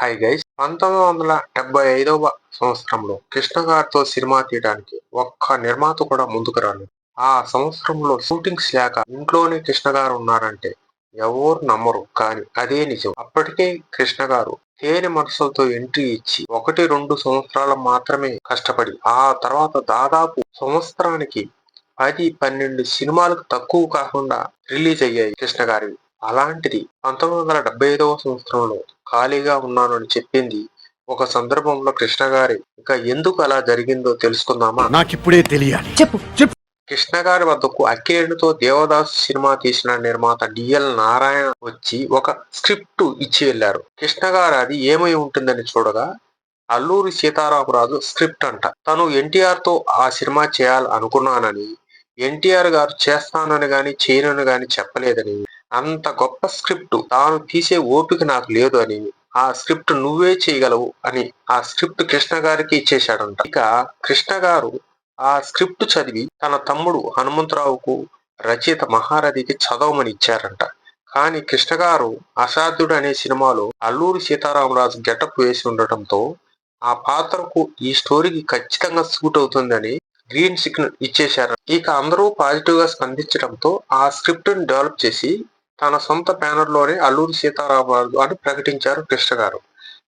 Hi guys పంతొమ్మిది వందల డెబ్బై ఐదవ సంవత్సరంలో కృష్ణ గారితో సినిమా తీయడానికి ఒక్క నిర్మాత కూడా ముందుకు రాలేదు. ఆ సంవత్సరంలో షూటింగ్స్ లేక ఇంట్లోనే కృష్ణ గారు ఉన్నారంటే ఎవరు నమ్మరు కానీ అదే నిజం. అప్పటికే కృష్ణ గారు తేనె మనసులతో ఎంట్రీ ఇచ్చి ఒకటి రెండు సంవత్సరాలు మాత్రమే కష్టపడి ఆ తర్వాత దాదాపు సంవత్సరానికి పది పన్నెండు సినిమాలకు తక్కువ కాకుండా రిలీజ్ అయ్యాయి కృష్ణ గారివి అలాంటిది పంతొమ్మిది వందల డెబ్బై ఐదవ సంవత్సరంలో ఖాళీగా ఉన్నాను అని చెప్పింది ఒక సందర్భంలో కృష్ణ గారి. ఇక ఎందుకు అలా జరిగిందో తెలుసుకుందామా? నాకిప్పుడే తెలియాలి. చెప్పు. చెప్పు. కృష్ణ గారి వద్దకు అక్కేడుతో దేవదాసు సినిమా తీసిన నిర్మాత డిఎల్ నారాయణ వచ్చి ఒక స్క్రిప్ట్ ఇచ్చి వెళ్ళారు కృష్ణ గారు అది ఏమై ఉంటుందని చూడగా అల్లూరి సీతారామరాజు స్క్రిప్ట్ అంట. తను ఎన్టీఆర్తో ఆ సినిమా చేయాలి అనుకున్నానని ఎన్టీఆర్ గారు చేస్తానని గాని చేయనని గాని చెప్పలేదని అంత గొప్ప స్క్రిప్ట్. తాను తీసే ఓపిక నాకు లేదు అని. ఆ స్క్రిప్ట్ నువ్వే చేయగలవు అని ఆ స్క్రిప్ట్ కృష్ణ గారికి ఇచ్చేశాడంట. ఇక కృష్ణ గారు ఆ స్క్రిప్ట్ చదివి తన తమ్ముడు హనుమంతరావుకు రచయిత మహారథికి చదవమని ఇచ్చారంట. కానీ కృష్ణ గారు అసాధ్యుడు అనే సినిమాలో అల్లూరి సీతారామరాజు గెటప్ వేసి ఉండటంతో ఆ పాత్రకు ఈ స్టోరీకి ఖచ్చితంగా సూట్ అవుతుందని గ్రీన్ సిగ్నల్ ఇచ్చేశారు. ఇక అందరూ పాజిటివ్గా స్పందించడంతో ఆ స్క్రిప్ట్ని డెవలప్ చేసి తన సొంత బ్యానర్లోనే అల్లూరి సీతారామరాజు అని ప్రకటించారు కృష్ణ గారు.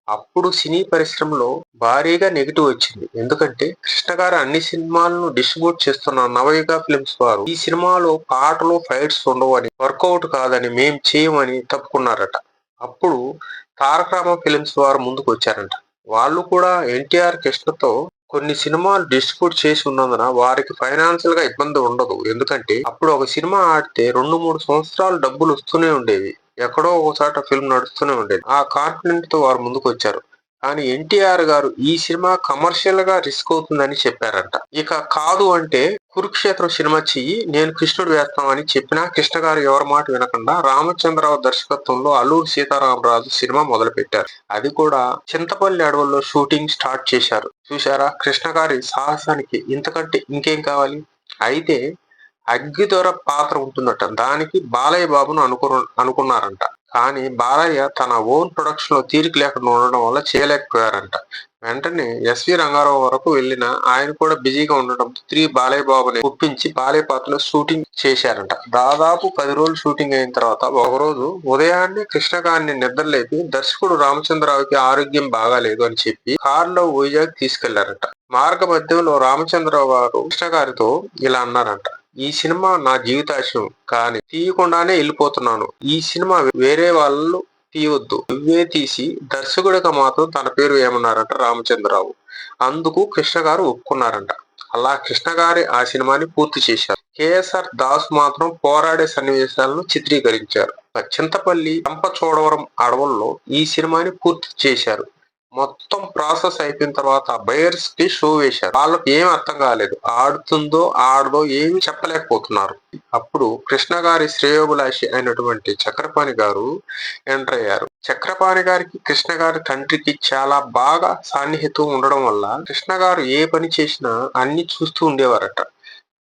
అప్పుడు సినీ పరిశ్రమలో భారీగా నెగిటివ్ వచ్చింది. ఎందుకంటే కృష్ణ గారు అన్ని సినిమాలను డిస్ట్రిబ్యూట్ చేస్తున్న నవయుగ ఫిల్మ్స్ వారు. ఈ సినిమాలో పాటలు ఫైట్స్ ఉండవని వర్కౌట్ కాదని మేం చేయమని తప్పుకున్నారట. అప్పుడు తారక రామ ఫిల్మ్స్ వారు ముందుకు వచ్చారంట వాళ్ళు కూడా ఎన్టీఆర్ కృష్ణతో కొన్ని సినిమాలు డిస్ట్రిబ్యూట్ చేసి ఉన్నందున వారికి ఫైనాన్షియల్గా ఇబ్బంది ఉండదు. ఎందుకంటే అప్పుడు ఒక సినిమా ఆడితే రెండు మూడు సంవత్సరాలు డబ్బులు వస్తూనే ఉండేవి. ఎక్కడో ఒకసారి ఫిల్మ్ నడుస్తూనే ఉండేది. ఆ కాన్ఫిడెంట్తో వారు ముందుకు వచ్చారు కానీ ఎన్టీఆర్ గారు ఈ సినిమా కమర్షియల్గా రిస్క్ అవుతుందని చెప్పారంట. ఇక కాదు అంటే కురుక్షేత్రం సినిమా చెయ్యి నేను కృష్ణుడు వేస్తామని చెప్పినా కృష్ణ గారు ఎవరి మాట వినకుండా రామచంద్రరావు దర్శకత్వంలో అల్లూరి సీతారామరాజు సినిమా మొదలు పెట్టారు అది కూడా చింతపల్లి అడవుల్లో షూటింగ్ స్టార్ట్ చేశారు. చూశారా? కృష్ణ గారి సాహసానికి ఇంతకంటే ఇంకేం కావాలి? అయితే అగ్గిదొర పాత్ర ఉంటుందట. దానికి బాలయ్య బాబును అనుకు అనుకున్నారంట. కానీ బాలయ్య తన ఓన్ ప్రొడక్షన్లో తీరిక లేకుండా ఉండడం వల్ల చేయలేకపోయారంట. వెంటనే ఎస్వి రంగారావు వరకు వెళ్ళిన ఆయన కూడా బిజీగా ఉండడంతో త్రీ బాలయ్య బాబుని ఒప్పించి బాలయ్య పాత్రలో షూటింగ్ చేశారంట. దాదాపు పది రోజులు షూటింగ్ అయిన తర్వాత ఒకరోజు ఉదయాన్నే కృష్ణకాన్ని నిద్రలేపి దర్శకుడు రామచంద్రరావుకి ఆరోగ్యం బాగాలేదు అని చెప్పి కారులో వైజాగ్ తీసుకెళ్ళారంట. మార్గ మధ్యంలో రామచంద్రరావు గారు కృష్ణ గారితో ఇలా అన్నారంట. ఈ సినిమా నా జీవితాశయం కానీ తీయకుండానే వెళ్ళిపోతున్నాను. ఈ సినిమా వేరే వాళ్ళు తీయవద్దు ఇవే తీసి దర్శకుడిగా మాత్రం తన పేరు ఏమన్నారంట రామచంద్రరావు. అందుకు కృష్ణ గారు ఒప్పుకున్నారంట. అలా కృష్ణ గారి ఆ సినిమాని పూర్తి చేశారు. కేఎస్ఆర్ దాస్ మాత్రం పోరాడే సన్నివేశాలను చిత్రీకరించారు. చింతపల్లి చంపచోడవరం అడవుల్లో ఈ సినిమాని పూర్తి చేశారు. మొత్తం ప్రాసెస్ అయిపోయిన తర్వాత బయర్స్కి షో వేశారు. వాళ్ళకి ఏం అర్థం కాలేదు. ఆడుతుందో ఆడదో ఏమి చెప్పలేకపోతున్నారు. అప్పుడు కృష్ణ గారి శ్రేయోభిలాషి అయినటువంటి చక్రపాణి గారు ఎంటర్ అయ్యారు. చక్రపాణి గారికి కృష్ణ గారి తండ్రికి చాలా బాగా సాన్నిహితం ఉండడం వల్ల కృష్ణ గారు ఏ పని చేసినా అన్ని చూస్తూ ఉండేవారట.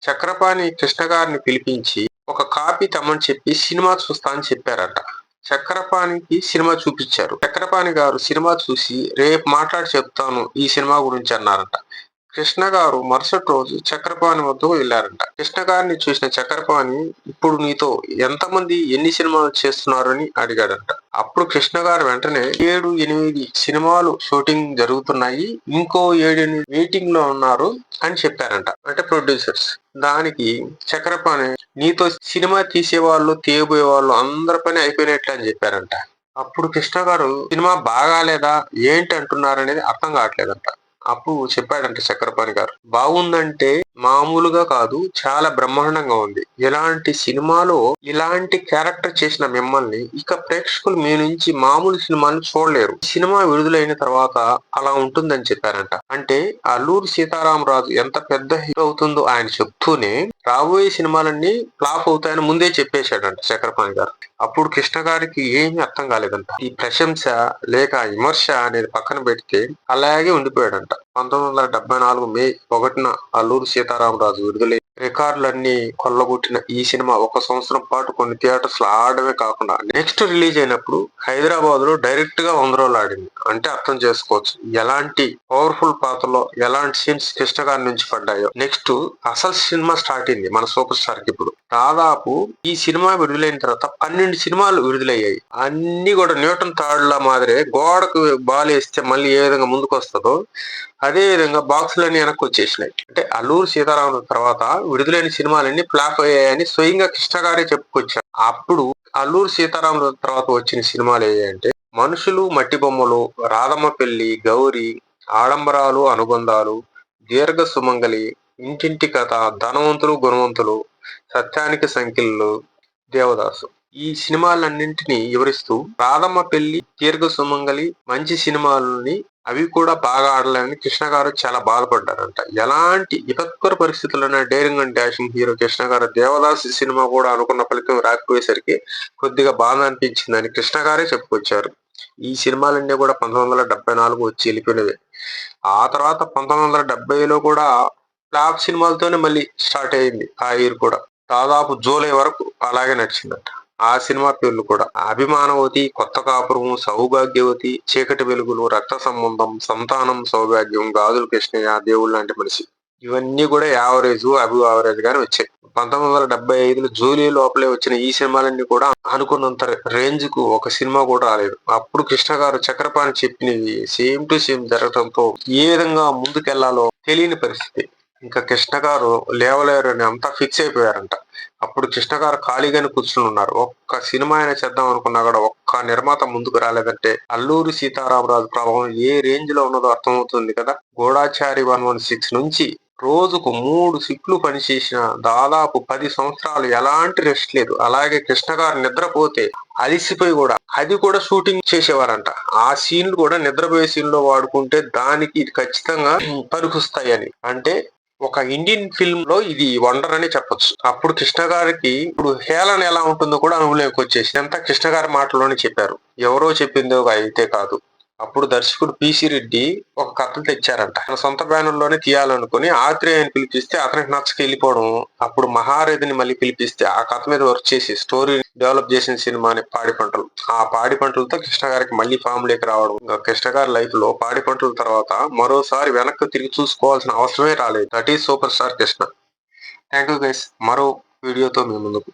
చక్రపాణి కృష్ణ గారిని పిలిపించి ఒక కాపీ తమ్మని చెప్పి సినిమా చూస్తా అని చెప్పారట. చక్రపాణికి సినిమా చూపించారు. చక్రపాణి గారు సినిమా చూసి రేపు మాట్లాడి చెప్తాను ఈ సినిమా గురించి అన్నారంట. కృష్ణ గారు మరుసటి రోజు చక్రపాణి వద్దకు వెళ్ళారంట. కృష్ణ గారిని చూసిన చక్రపాణి ఇప్పుడు నీతో ఎంతమంది ఎన్ని సినిమాలు చేస్తున్నారని అడిగాడంట. అప్పుడు కృష్ణ గారు వెంటనే ఏడు ఎనిమిది సినిమాలు షూటింగ్ జరుగుతున్నాయి ఇంకో ఏడు వెయిటింగ్లో ఉన్నారు అని చెప్పారంట. అంటే ప్రొడ్యూసర్స్. దానికి చక్రపాణి నీతో సినిమా తీసే వాళ్ళు తీయబోయే వాళ్ళు అందరి పని అయిపోయినట్లు అని చెప్పారంట. అప్పుడు కృష్ణ గారు సినిమా బాగాలేదా? ఏంటి అంటున్నారు అనేది అర్థం కావట్లేదంట. అప్పు చెప్పాడంట చక్రపాణి గారు. బాగుందంటే మామూలుగా కాదు చాలా బ్రహ్మాండంగా ఉంది. ఇలాంటి సినిమాలో ఇలాంటి క్యారెక్టర్ చేసిన మిమ్మల్ని ఇక ప్రేక్షకులు మీ నుంచి మామూలు సినిమాని చూడలేరు. సినిమా విడుదలైన తర్వాత అలా ఉంటుందని చెప్పారంట. అంటే అల్లూరు సీతారామరాజు ఎంత పెద్ద హీరో అవుతుందో ఆయన చెప్తూనే రాబోయే సినిమాలన్నీ ఫ్లాప్ అవుతాయని ముందే చెప్పేశాడంట చక్రపాణి గారు. అప్పుడు కృష్ణ గారికి ఏమీ అర్థం కాలేదంట. ఈ ప్రశంస లేక విమర్శ అనేది పక్కన పెడితే అలాగే ఉండిపోయాడంట. పంతొమ్మిది వందల డెబ్బై నాలుగు మే ఒకటిన అల్లూరు సీతారామరాజు విడుదలై రికార్డులన్నీ కొల్లగొట్టిన ఈ సినిమా ఒక సంవత్సరం పాటు కొన్ని థియేటర్స్లో ఆడమే కాకుండా నెక్స్ట్ రిలీజ్ అయినప్పుడు హైదరాబాద్లో డైరెక్ట్గా వంద రోజులు ఆడింది. అంటే అర్థం చేసుకోవచ్చు. ఎలాంటి పవర్ఫుల్ పాత్రలో ఎలాంటి సీన్స్ కృష్ణ గారి నుంచి పడ్డాయో. నెక్స్ట్ అసలు సినిమా స్టార్ట్ అయింది మన సూపర్ స్టార్కి ఇప్పుడు. దాదాపు ఈ సినిమా విడుదలైన తర్వాత పన్నెండు సినిమాలు విడుదలయ్యాయి. అన్ని కూడా న్యూటన్ థర్డ్ లా మాదిరే గోడకు బాల్ వేస్తే మళ్ళీ ఏ విధంగా ముందుకు వస్తుందో అదే విధంగా బాక్సులన్నీ వెనక్కి వచ్చేసినాయి. అంటే అల్లూరు సీతారామన్ తర్వాత విడుదలైన సినిమాలన్నీ ఫ్లాప్ అయ్యాయని స్వయంగా కృష్ణ గారే చెప్పుకొచ్చారు. అప్పుడు అల్లూరు సీతారామన్ తర్వాత వచ్చిన సినిమాలు ఏంటంటే మనుషులు మట్టి బొమ్మలు రాధమ్మ పెళ్ళి గౌరి ఆడంబరాలు అనుబంధాలు దీర్ఘ సుమంగలి ఇంటింటి కథ ధనవంతులు గుణవంతులు సత్యానికి సంఖ్యలు దేవదాసు. ఈ సినిమాలన్నింటినీ వివరిస్తూ రాధమ్మ పెళ్ళి తీర్ఘ సుమంగలి మంచి సినిమాలని అవి కూడా బాగా ఆడలేని కృష్ణ గారు చాలా బాధపడ్డారంట. ఎలాంటి విపత్కర పరిస్థితుల్లోనే daring and dashing hero Krishna garu Devadasu cinema కూడా అనుకున్న ఫలితం రాకపోయేసరికి కొద్దిగా బాధ అనిపించిందని కృష్ణ గారే చెప్పుకొచ్చారు. ఈ సినిమాలన్నీ కూడా పంతొమ్మిది వందల డెబ్బై నాలుగు వచ్చి వెళ్ళిపోయినవి. ఆ తర్వాత పంతొమ్మిది వందల డెబ్బైలో కూడా ఫ్లాప్ సినిమాలతోనే మళ్ళీ స్టార్ట్ అయింది ఆ ఇయర్ కూడా. దాదాపు జూలై వరకు అలాగే నడిచిందట. ఆ సినిమా పేర్లు కూడా. అభిమానవతి కొత్త కాపురం సౌభాగ్యవతి చీకటి వెలుగులు రక్త సంబంధం సంతానం సౌభాగ్యం గాజులు కృష్ణయ్య దేవుడు లాంటి మనిషి. ఇవన్నీ కూడా యావరేజ్ అభి యావరేజ్ గానే వచ్చాయి. పంతొమ్మిది వందల డెబ్బై ఐదులో జూలై లోపలే వచ్చిన ఈ సినిమాలన్నీ కూడా అనుకున్నంత రేంజ్కు ఒక సినిమా కూడా రాలేదు. అప్పుడు కృష్ణ గారు చక్రపాణి చెప్పినవి సేమ్ టు సేమ్ జరగడంతో ఏ విధంగా ముందుకెళ్ళాలో తెలియని పరిస్థితి. ఇంకా కృష్ణ గారు లేవలేరు అని అంతా ఫిక్స్ అయిపోయారంట. అప్పుడు కృష్ణ గారు ఖాళీగానే కూర్చుని ఉన్నారు. ఒక్క సినిమా అయినా చేద్దాం అనుకున్నా కూడా ఒక్క నిర్మాత ముందుకు రాలేదంటే అల్లూరి సీతారామరాజు ప్రభావం ఏ రేంజ్లో ఉన్నదో అర్థమవుతుంది కదా? గోడాచారి వన్ వన్ సిక్స్ నుంచి రోజుకు మూడు సిట్లు పనిచేసిన దాదాపు పది సంవత్సరాలు ఎలాంటి రెస్ట్ లేదు. అలాగే కృష్ణ గారు నిద్రపోతే అలిసిపోయి కూడా అది కూడా షూటింగ్ చేసేవారంట. ఆ సీన్లు కూడా నిద్రపోయే సీన్లో వాడుకుంటే దానికి ఖచ్చితంగా పరుకుస్తాయని అంటే ఒక ఇండియన్ ఫిల్మ్లో ఇది వండర్ అని చెప్పొచ్చు. అప్పుడు కృష్ణ గారికి ఇప్పుడు హేళన ఎలా ఉంటుందో కూడా అనుభవంలోకి వచ్చేసి అంతా కృష్ణ గారి మాటలోనే చెప్పారు. ఎవరో చెప్పిందో అయితే కాదు. అప్పుడు దర్శకుడు పిసి రెడ్డి ఒక కథను తెచ్చారంట. తన సొంత బ్యానర్లోనే తీయాలనుకుని ఆత్రేయని పిలిపిస్తే అతనికి నచ్చక వెళ్ళిపోవడం అప్పుడు మహారథిని మళ్ళీ పిలిపిస్తే ఆ కథ మీద వర్క్ చేసి స్టోరీ డెవలప్ చేసిన సినిమాని పాడి పంటలు. ఆ పాడి పంటలతో కృష్ణ గారికి మళ్ళీ ఫామ్ లేక రావడం. కృష్ణ గారి లైఫ్లో పాడి పంటల తర్వాత మరోసారి వెనక్కి తిరిగి చూసుకోవాల్సిన అవసరమే రాలేదు. That is super star Krishna. Thank you guys. మరో వీడియోతో మీ ముందుకు.